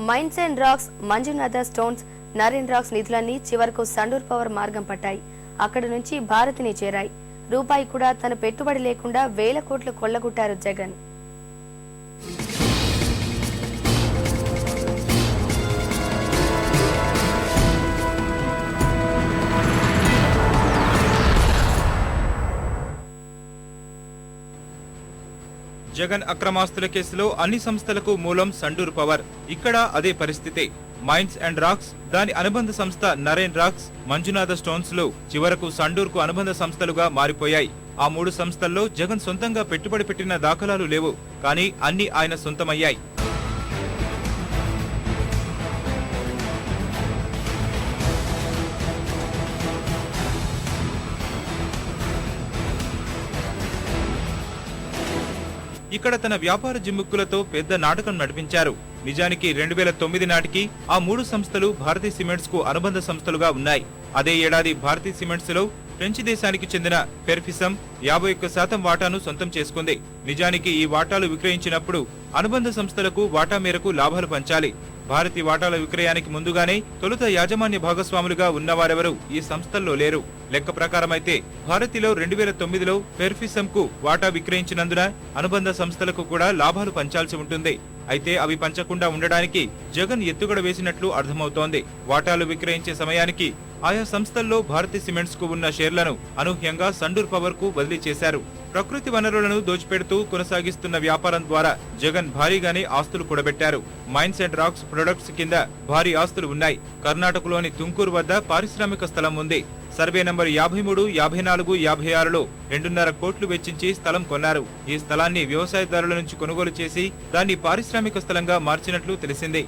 Mines and rocks Manjunatha stones Naren rocks నిధులన్నీ చివరకు Sandur power మార్గం పట్టాయి. అక్కడి నుంచి భారతిని చేరాయి. రూపాయి కూడా తన పెట్టుబడి లేకుండా వేల కోట్లు కొల్లగొట్టారు జగన్. జగన్ అక్రమాస్తుల కేసులో అన్ని సంస్థలకు మూలం సండూర్ పవర్. ఇక్కడ అదే పరిస్థితి. మైన్స్ అండ్ రాక్స్ దాని అనుబంధ సంస్థ నరేన్ రాక్స్ మంజునాథ స్టోన్స్లు చివరకు సండూర్కు అనుబంధ సంస్థలుగా మారిపోయాయి. ఆ మూడు సంస్థల్లో జగన్ సొంతంగా పెట్టుబడి పెట్టిన దాఖలాలు లేవు. కానీ అన్ని ఆయన సొంతమయ్యాయి. ఇక్కడ తన వ్యాపార జిమ్ముక్కులతో పెద్ద నాటకం నడిపించారు. నిజానికి రెండు వేల తొమ్మిది నాటికి ఆ మూడు సంస్థలు భారతీ సిమెంట్స్కు అనుబంధ సంస్థలుగా ఉన్నాయి. అదే ఏడాది భారతీ సిమెంట్స్లో ఫ్రెంచ్ దేశానికి చెందిన పెర్ఫిసం యాభై ఒక్క శాతం వాటాను సొంతం చేసుకుంది. నిజానికి ఈ వాటాలు విక్రయించినప్పుడు అనుబంధ సంస్థలకు వాటా మేరకు లాభాలు పంచాలి. భారతి వాటాల విక్రయానికి ముందుగానే తొలుత యాజమాన్య భాగస్వాములుగా ఉన్నవారెవరూ ఈ సంస్థల్లో లేరు. లెక్క ప్రకారమైతే భారతిలో రెండు వేల తొమ్మిదిలో పెర్ఫిసమ్కు వాటా విక్రయించినందున అనుబంధ సంస్థలకు కూడా లాభాలు పంచాల్సి ఉంటుంది. అయితే అవి పంచకుండా ఉండడానికి జగన్ ఎత్తుగడ వేసినట్లు అర్థమవుతోంది. వాటాలు విక్రయించే సమయానికి ఆయా సంస్థల్లో భారతీ సిమెంట్స్కు ఉన్న షేర్లను అనూహ్యంగా సండూర్ పవర్కు బదిలీ చేశారు. ప్రకృతి వనరులను దోచిపెడుతూ కొనసాగిస్తున్న వ్యాపారం ద్వారా జగన్ భారీగానే ఆస్తులు కూడబెట్టారు. మైన్స్ అండ్ రాక్స్ ప్రొడక్ట్స్ కింద భారీ ఆస్తులు ఉన్నాయి. కర్ణాటకలోని తుంకూరు వద్ద పారిశ్రామిక స్థలం ఉంది. సర్వే నంబర్ యాభై మూడు యాభై నాలుగు యాభై ఆరులో రెండున్నర కోట్లు వెచ్చించి స్థలం కొన్నారు. ఈ స్థలాన్ని వ్యవసాయదారుల నుంచి కొనుగోలు చేసి దాన్ని పారిశ్రామిక స్థలంగా మార్చినట్లు తెలిసింది.